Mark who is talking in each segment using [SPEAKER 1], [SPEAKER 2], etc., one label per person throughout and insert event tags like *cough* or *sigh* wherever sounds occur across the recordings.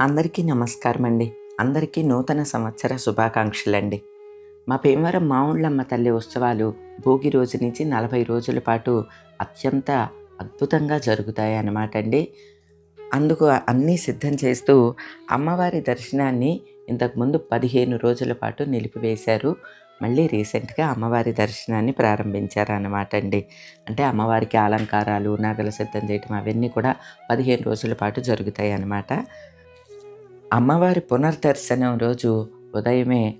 [SPEAKER 1] అందరికీ నమస్కారం అండి అందరికీ నూతన సంవత్సర శుభాకాంక్షలండి. మా భీమవరం మావుళ్ళమ్మ తల్లి ఉత్సవాలు భోగి రోజు నుంచి నలభై రోజుల పాటు అత్యంత అద్భుతంగా జరుగుతాయి అన్నమాట అండి అందుకు అన్నీ సిద్ధం చేస్తూ అమ్మవారి దర్శనాన్ని ఇంతకుముందు పదిహేను రోజుల పాటు నిలిపివేశారు. మళ్ళీ రీసెంట్గా అమ్మవారి దర్శనాన్ని ప్రారంభించారు అన్నమాట అండి అంటే అమ్మవారికి అలంకారాలు నగలు సిద్ధం చేయటం అవన్నీ కూడా పదిహేను రోజుల పాటు జరుగుతాయి అన్నమాట అమ్మవారి పునర్దర్శనం రోజు ఉదయమే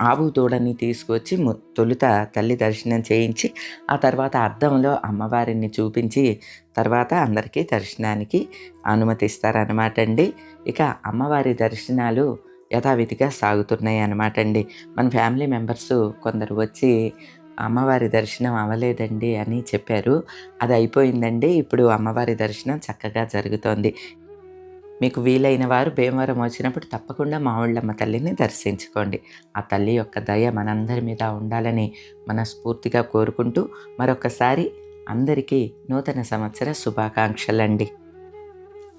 [SPEAKER 1] ఆవు దూడని తీసుకొచ్చి తొలుత తల్లి దర్శనం చేయించి ఆ తర్వాత అద్దంలో అమ్మవారిని చూపించి తర్వాత అందరికీ దర్శనానికి అనుమతిస్తారనమాట అండి. ఇక అమ్మవారి దర్శనాలు యథావిధిగా సాగుతున్నాయి అనమాట అండి. మన ఫ్యామిలీ మెంబర్స్ కొందరు వచ్చి అమ్మవారి దర్శనం అవ్వలేదండి అని చెప్పారు. అది అయిపోయిందండి. ఇప్పుడు అమ్మవారి దర్శనం చక్కగా జరుగుతోంది. మీకు వీలైన వారు భీమవరం వచ్చినప్పుడు తప్పకుండా మావుళ్ళమ్మ తల్లిని దర్శించుకోండి. ఆ తల్లి యొక్క దయ మనందరి మీద ఉండాలని మనస్ఫూర్తిగా కోరుకుంటూ మరొకసారి అందరికీ నూతన సంవత్సర శుభాకాంక్షలండి.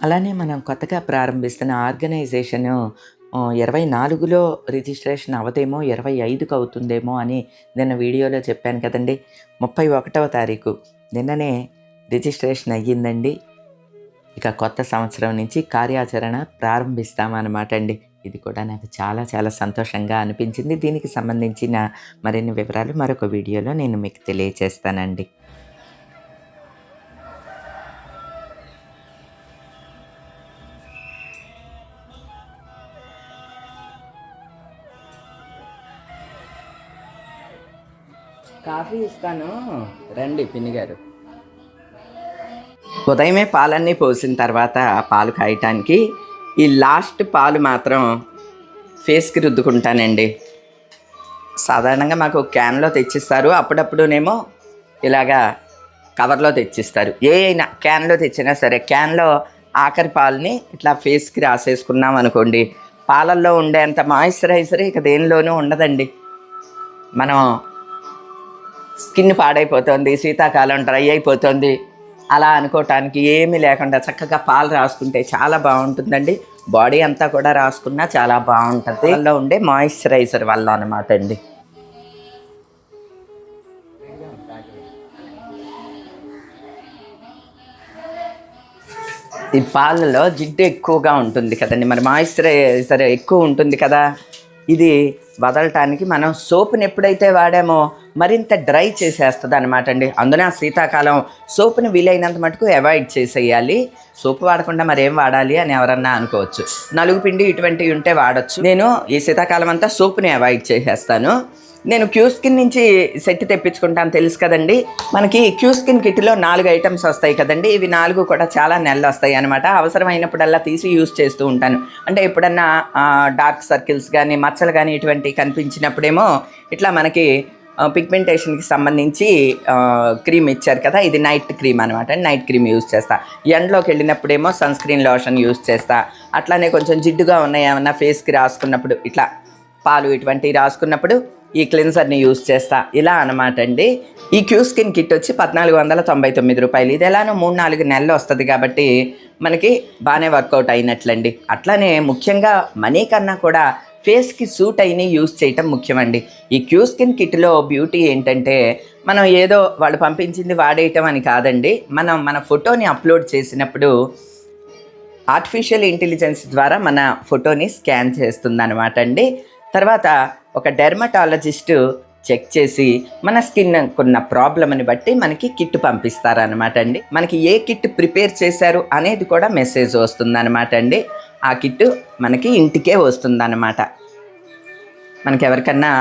[SPEAKER 1] అలానే మనం కొత్తగా ప్రారంభిస్తున్న ఆర్గనైజేషను ఇరవై నాలుగులో రిజిస్ట్రేషన్ అవదేమో ఇరవై ఐదుకు అవుతుందేమో అని నిన్న వీడియోలో చెప్పాను కదండి. ముప్పై ఒకటవ తారీఖు. నిన్ననే రిజిస్ట్రేషన్ అయ్యిందండి. ఇక కొత్త సంవత్సరం నుంచి కార్యాచరణ ప్రారంభిస్తామన్నమాట అండి. ఇది కూడా నాకు చాలా చాలా సంతోషంగా అనిపించింది. దీనికి సంబంధించిన మరిన్ని వివరాలు మరొక వీడియోలో నేను మీకు తెలియజేస్తానండి కాఫీ ఇస్తాను. రండి పిన్ని గారు. ఉదయమే పాలన్నీ పోసిన తర్వాత పాలు కాయటానికి ఈ లాస్ట్ పాలు మాత్రం ఫేస్కి రుద్దుకుంటానండి. సాధారణంగా మాకు క్యాన్లో తెచ్చిస్తారు. అప్పుడప్పుడునేమో ఇలాగా కవర్లో తెచ్చిస్తారు. ఏ అయినా క్యాన్లో తెచ్చినా సరే క్యాన్లో ఆఖరి పాలని ఇట్లా ఫేస్కి రాసేసుకున్నాం అనుకోండి పాలల్లో ఉండేంత మాయిశ్చరైజర్ ఇక దేనిలోనూ ఉండదండి. మనం స్కిన్ పాడైపోతుంది శీతాకాలం డ్రై అయిపోతుంది అలా అనుకోవటానికి ఏమీ లేకుండా చక్కగా పాలు రాసుకుంటే చాలా బాగుంటుందండి. బాడీ అంతా కూడా రాసుకున్నా చాలా బాగుంటుంది. అందులో ఉండే మాయిశ్చరైజర్ వల్ల అనమాట అండి. ఈ పాలలో జిడ్డు ఎక్కువగా ఉంటుంది కదండి. మరి మాయిశ్చరైజర్ ఎక్కువ ఉంటుంది కదా. ఇది వదలటానికి మనం సోప్ని ఎప్పుడైతే వాడామో మరింత డ్రై చేసేస్తుంది అనమాట అండి అందున శీతాకాలం సోప్ని వీలైనంత మటుకు అవాయిడ్ చేసేయాలి. సోప్ వాడకుండా మరేం వాడాలి అని ఎవరన్నా అనుకోవచ్చు. నలుగు పిండి ఇటువంటివి ఉంటే వాడచ్చు. నేను ఈ శీతాకాలం అంతా సోప్ని అవాయిడ్ చేసేస్తాను. నేను క్యూ స్కిన్ నుంచి సెట్ తెప్పించుకుంటాను తెలుసు కదండి. మనకి క్యూ స్కిన్ కిట్లో నాలుగు ఐటమ్స్ వస్తాయి కదండి. ఇవి నాలుగు కూడా చాలా నెలలు వస్తాయి అనమాట అవసరమైనప్పుడల్లా తీసి యూస్ చేస్తూ ఉంటాను. అంటే ఎప్పుడన్నా డార్క్ సర్కిల్స్ కానీ మచ్చలు కానీ ఇటువంటివి కనిపించినప్పుడేమో ఇట్లా మనకి పిగ్మెంటేషన్కి సంబంధించి క్రీమ్ ఇచ్చారు కదా ఇది నైట్ క్రీమ్ అనమాట నైట్ క్రీమ్ యూజ్ చేస్తా. ఎండలోకి వెళ్ళినప్పుడేమో సన్ స్క్రీన్ లోషన్ యూజ్ చేస్తా. అట్లానే కొంచెం జిడ్డుగా ఉన్నాయి ఏమన్నా ఫేస్కి రాసుకున్నప్పుడు ఇట్లా పాలు ఇటువంటివి రాసుకున్నప్పుడు ఈ క్లిన్సర్ని యూస్ చేస్తా. ఇలా అనమాట అండి. ఈ క్యూ స్కిన్ కిట్ వచ్చి పద్నాలుగు వందల తొంభై తొమ్మిది రూపాయలు. ఇది ఎలానో మూడు నాలుగు నెలలు వస్తుంది కాబట్టి మనకి బాగానే వర్కౌట్ అయినట్లండి. అట్లానే ముఖ్యంగా మనీ కన్నా కూడా ఫేస్కి సూట్ అయిన యూస్ చేయటం ముఖ్యమండి. ఈ క్యూ స్కిన్ కిట్లో బ్యూటీ ఏంటంటే మనం ఏదో వాళ్ళు పంపించింది వాడేయటం అని కాదండి. మనం మన ఫోటోని అప్లోడ్ చేసినప్పుడు ఆర్టిఫిషియల్ ఇంటెలిజెన్స్ ద్వారా మన ఫోటోని స్కాన్ చేస్తుందనమాట అండి. తర్వాత ఒక డెర్మటాలజిస్ట్ చెక్ చేసి మన స్కిన్ ఉన్న ప్రాబ్లమ్ని బట్టి మనకి కిట్ పంపిస్తారనమాట అండి. మనకి ఏ కిట్ ప్రిపేర్ చేశారు అనేది కూడా మెసేజ్ వస్తుందన్నమాట అండి. ఆ కిట్ మనకి ఇంటికే వస్తుందన్నమాట. మనకి ఎవరికన్నా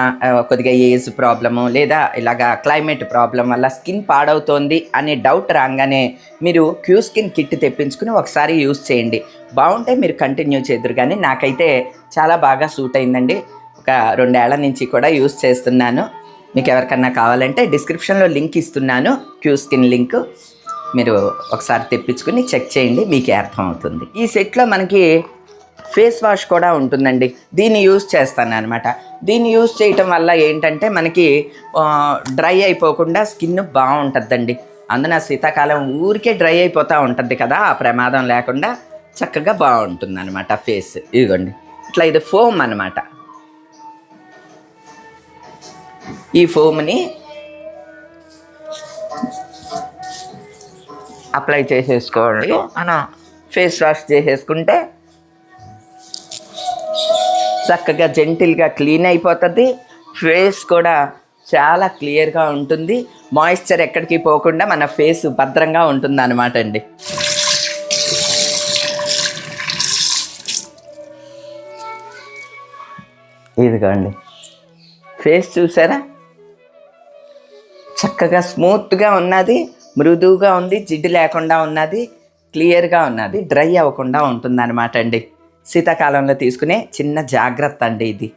[SPEAKER 1] కొద్దిగా ఏజ్ ప్రాబ్లము లేదా ఇలాగా క్లైమేట్ ప్రాబ్లం వల్ల స్కిన్ పాడవుతోంది అనే డౌట్ రాగానే మీరు క్యూ స్కిన్ కిట్ తెప్పించుకుని ఒకసారి యూస్ చేయండి. బాగుంటే మీరు కంటిన్యూ చేద్దరు కానీ నాకైతే చాలా బాగా సూట్ అయిందండి. ఒక రెండేళ్ళ నుంచి కూడా యూస్ చేస్తున్నాను. మీకు ఎవరికన్నా కావాలంటే డిస్క్రిప్షన్లో లింక్ ఇస్తున్నాను క్యూ స్కిన్ లింక్. మీరు ఒకసారి తెప్పించుకుని చెక్ చేయండి మీకే అర్థమవుతుంది. ఈ సెట్లో మనకి ఫేస్ వాష్ కూడా ఉంటుందండి. దీన్ని యూస్ చేస్తాను అనమాట దీన్ని యూస్ చేయటం వల్ల ఏంటంటే మనకి డ్రై అయిపోకుండా స్కిన్ బాగుంటుందండి. అందున శీతాకాలం ఊరికే డ్రై అయిపోతూ ఉంటుంది కదా ఆ ప్రమాదం లేకుండా చక్కగా బాగుంటుంది అనమాట ఫేస్. ఇదిగోండి. ఇట్లా ఇది ఫోమ్ అనమాట ఈ ఫోమ్ని అప్లై చేసేసుకోండి. మనం ఫేస్ వాష్ చేసేసుకుంటే చక్కగా జెంటిల్గా క్లీన్ అయిపోతుంది. ఫేస్ కూడా చాలా క్లియర్గా ఉంటుంది. మాయిశ్చర్ ఎక్కడికి పోకుండా మన ఫేస్ భద్రంగా ఉంటుంది అనమాట అండి. ఇదిగోండి. ఫేస్ చూసారా? చక్కగా స్మూత్గా ఉన్నది. మృదువుగా ఉంది. జిడ్డు లేకుండా ఉన్నది. క్లియర్గా ఉన్నది. డ్రై అవ్వకుండా ఉంటుంది అనమాట అండి. శీతాకాలంలో తీసుకునే చిన్న జాగ్రత్త అండి ఇది.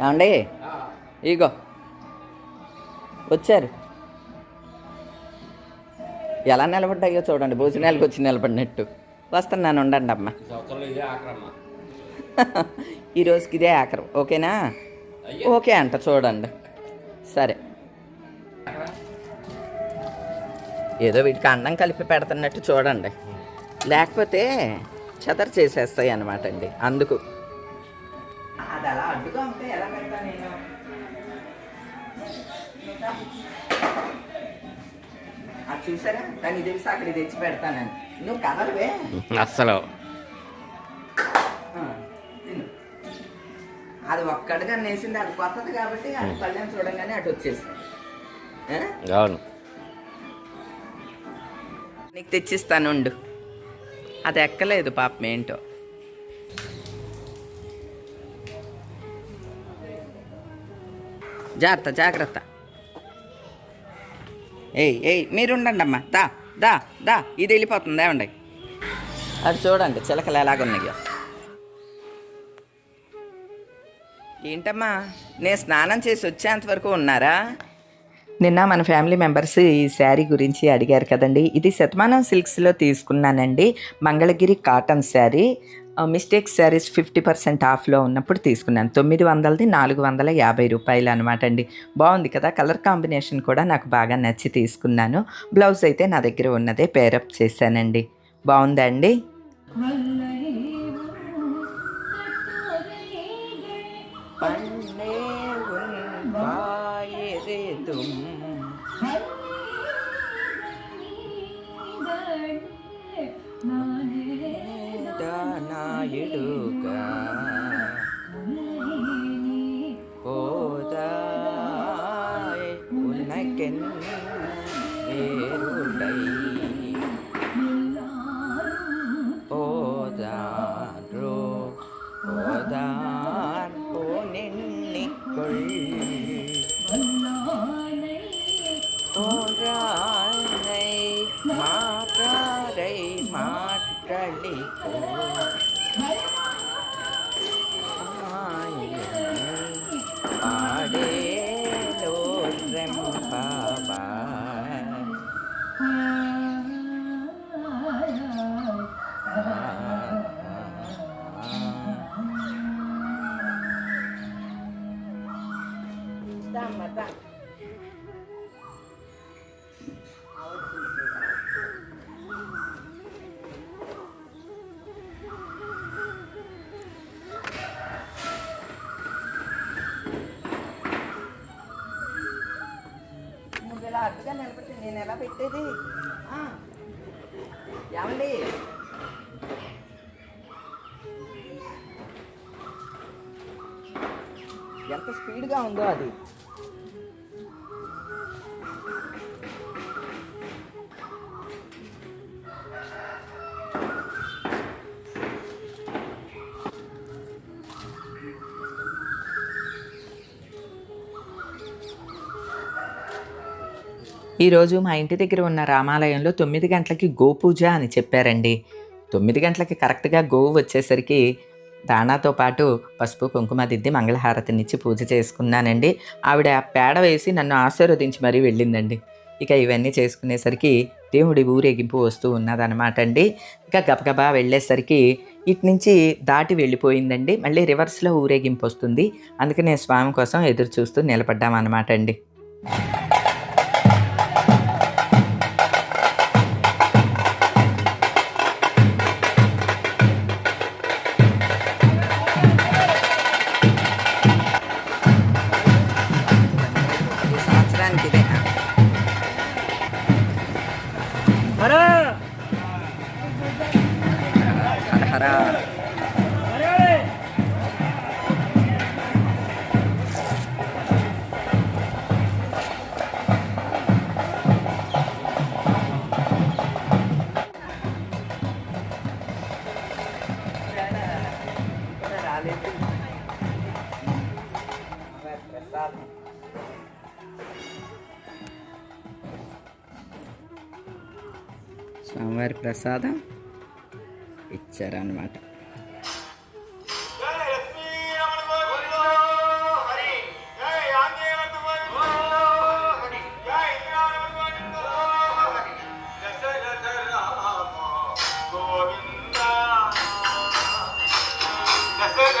[SPEAKER 1] ఏమండి? ఇగో. వచ్చారు. ఎలా నిలబడ్డాయో చూడండి. భోజనాలకు వచ్చి నిలబడినట్టు. వస్తున్నాను ఉండండి అమ్మ. *laughs* ఈ రోజుకి ఇదే ఆఖరం. ఓకేనా? ఓకే అంట చూడండి. సరే. ఏదో వీటికి అన్నం కలిపి పెడుతున్నట్టు చూడండి. లేకపోతే చెదరు చేసేస్తాయి అనమాట అండి. అందుకు అది అలా అడ్డుగా ఉంటే ఎలా పెడతా నేను? అది చూసారా? దాన్ని తెలిసి అక్కడ తెచ్చి పెడతానని. నువ్వు కదలవే.
[SPEAKER 2] అస్సలు.
[SPEAKER 1] అది ఒక్కడిగా నేసింది అది కొత్తది కాబట్టి అది పళ్ళెం చూడంగానే అటు వచ్చేసింది?
[SPEAKER 2] అవును.
[SPEAKER 1] నీకు తెచ్చిస్తాను ఉండు. అది ఎక్కలేదు పాపం ఏంటో. జాగ్రత్త జాగ్రత్త. ఏయ్ ఏయ్ మీరు ఉండండి అమ్మా దా దా దా ఇది వెళ్ళిపోతుంది ఏమండి? అది చూడండి చిలకలు ఎలాగున్నాయో. ఏంటమ్మా నేను స్నానం చేసి వచ్చేంత వరకు ఉన్నారా? నిన్న మన ఫ్యామిలీ మెంబర్స్ ఈ శారీ గురించి అడిగారు కదండి. ఇది శతమానం సిల్క్స్లో తీసుకున్నానండి. Mangalagiri cotton sari. Mistake saris fifty percent ఆఫ్లో ఉన్నప్పుడు తీసుకున్నాను. తొమ్మిది వందలది నాలుగు వందల యాభై రూపాయలు అనమాట అండి. బాగుంది కదా? కలర్ కాంబినేషన్ కూడా నాకు బాగా నచ్చి తీసుకున్నాను. బ్లౌజ్ అయితే నా దగ్గర ఉన్నదే పేరప్ చేశానండి. బాగుందా నేను ఏమండి? ఎంత స్పీడ్గా ఉందో అది. ఈరోజు మా ఇంటి దగ్గర ఉన్న రామాలయంలో తొమ్మిది గంటలకి గోపూజ అని చెప్పారండి. తొమ్మిది గంటలకి కరెక్ట్గా గోవు వచ్చేసరికి దానాతో పాటు పసుపు కుంకుమ దిద్ది మంగళహారతినిచ్చి పూజ చేసుకున్నానండి. ఆవిడ పేడ వేసి నన్ను ఆశీర్వదించి మరీ వెళ్ళిందండి. ఇక ఇవన్నీ చేసుకునేసరికి దేవుడి ఊరేగింపు వస్తూ ఉన్నదనమాట అండి ఇక గబగబా వెళ్ళేసరికి ఇటు నుంచి దాటి వెళ్ళిపోయిందండి. మళ్ళీ రివర్స్లో ఊరేగింపు వస్తుంది. అందుకనే స్వామి కోసం ఎదురు చూస్తూ నిలబడ్డామన్నమాట అండి ప్రసాదం ఇచ్చారన్నమాట.
[SPEAKER 3] దశముఖ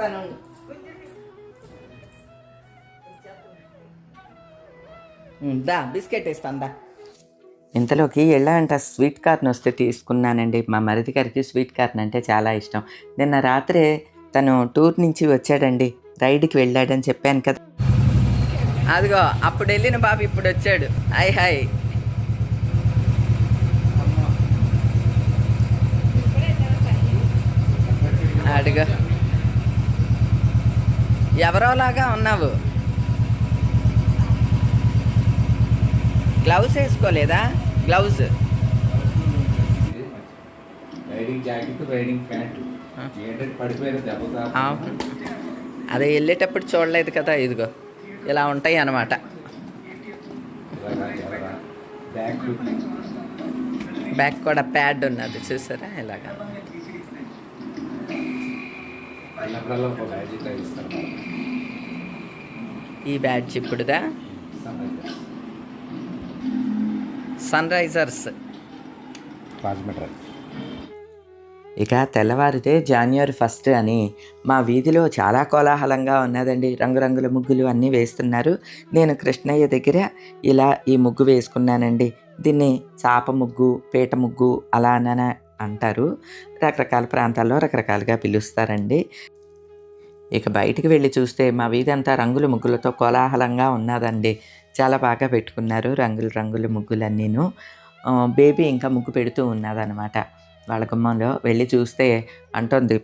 [SPEAKER 1] ఇస్తాను దా బిస్కెట్ ఇస్తాను దా. ఇంతలోకి ఎలా అంట స్వీట్ కార్న్ వస్తే తీసుకున్నానండి. మా మరిది గారికి స్వీట్ కార్న్ అంటే చాలా ఇష్టం. నిన్న రాత్రే తను టూర్ నుంచి వచ్చాడండి. రైడ్కి వెళ్ళాడని చెప్పాను కదా. అదిగో అప్పుడు వెళ్ళిన బాబు ఇప్పుడు వచ్చాడు. హాయ్ హాయ్ అడుగు ఎవరోలాగా ఉన్నావు? Gloves వేసుకోలేదా? Gloves
[SPEAKER 2] riding jacket riding pant.
[SPEAKER 1] అదే వెళ్ళేటప్పుడు చూడలేదు కదా ఇదిగో. ఇలా ఉంటాయి అన్నమాట.
[SPEAKER 2] బ్యాక్
[SPEAKER 1] బ్యాక్ కూడా ప్యాడ్ ఉన్నది చూసారా? ఇలాగా.
[SPEAKER 2] ఒక
[SPEAKER 1] ఈ బ్యాడ్జ్ ఇప్పుడుదా? సన్ రైజర్స్ ఇక తెల్లవారితే జాన్యువరి ఫస్ట్ అని మా వీధిలో చాలా కోలాహలంగా ఉన్నదండి. రంగురంగుల ముగ్గులు అన్నీ వేస్తున్నారు. నేను కృష్ణయ్య దగ్గర ఇలా ఈ ముగ్గు వేసుకున్నానండి. దీన్ని చాప ముగ్గు పీట ముగ్గు అలా అని అంటారు. రకరకాల ప్రాంతాల్లో రకరకాలుగా పిలుస్తారండి. ఇక బయటికి వెళ్ళి చూస్తే మా వీధంతా రంగుల ముగ్గులతో కోలాహలంగా ఉన్నదండి. చాలా బాగా పెట్టుకున్నారు రంగులు రంగుల ముగ్గులన్నీను. బేబీ ఇంకా ముగ్గు పెడుతూ ఉన్నదనమాట వాళ్ళ గుమ్మంలో వెళ్ళి చూస్తే అంటుంది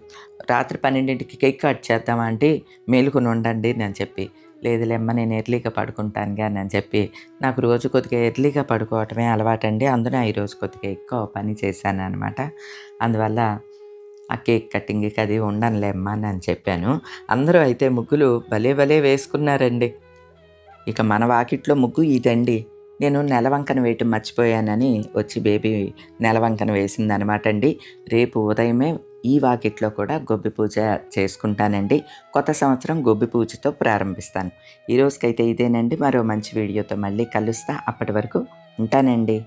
[SPEAKER 1] రాత్రి పన్నెండింటికి కేక్ కట్ చేద్దామంటే మేలుకుని ఉండండి నేను చెప్పి. లేదులేమ్మ నేను ఎర్లీగా పడుకుంటానుగా అని చెప్పి. నాకు రోజు కొద్దిగా ఎర్లీగా పడుకోవటమే అలవాటండి అందున ఈరోజు కొద్దిగా ఎక్కువ పని చేశాను అనమాట అందువల్ల ఆ కేక్ కటింగ్కి అది ఉండనులేమ్మా అని చెప్పాను. అందరూ అయితే ముగ్గులు భలే భలే వేసుకున్నారండి. ఇక మన వాకిట్లో ముగ్గు ఇదండి. నేను నెలవంకన వేయటం మర్చిపోయానని వచ్చి బేబీ నెలవంకన వేసింది అనమాట అండి. రేపు ఉదయమే ఈ వాకిట్లో కూడా గొబ్బి పూజ చేసుకుంటానండి. కొత్త సంవత్సరం గొబ్బి పూజతో ప్రారంభిస్తాను. ఈ రోజుకైతే ఇదేనండి. మరో మంచి వీడియోతో మళ్ళీ కలుస్తా. అప్పటి వరకు ఉంటానండి.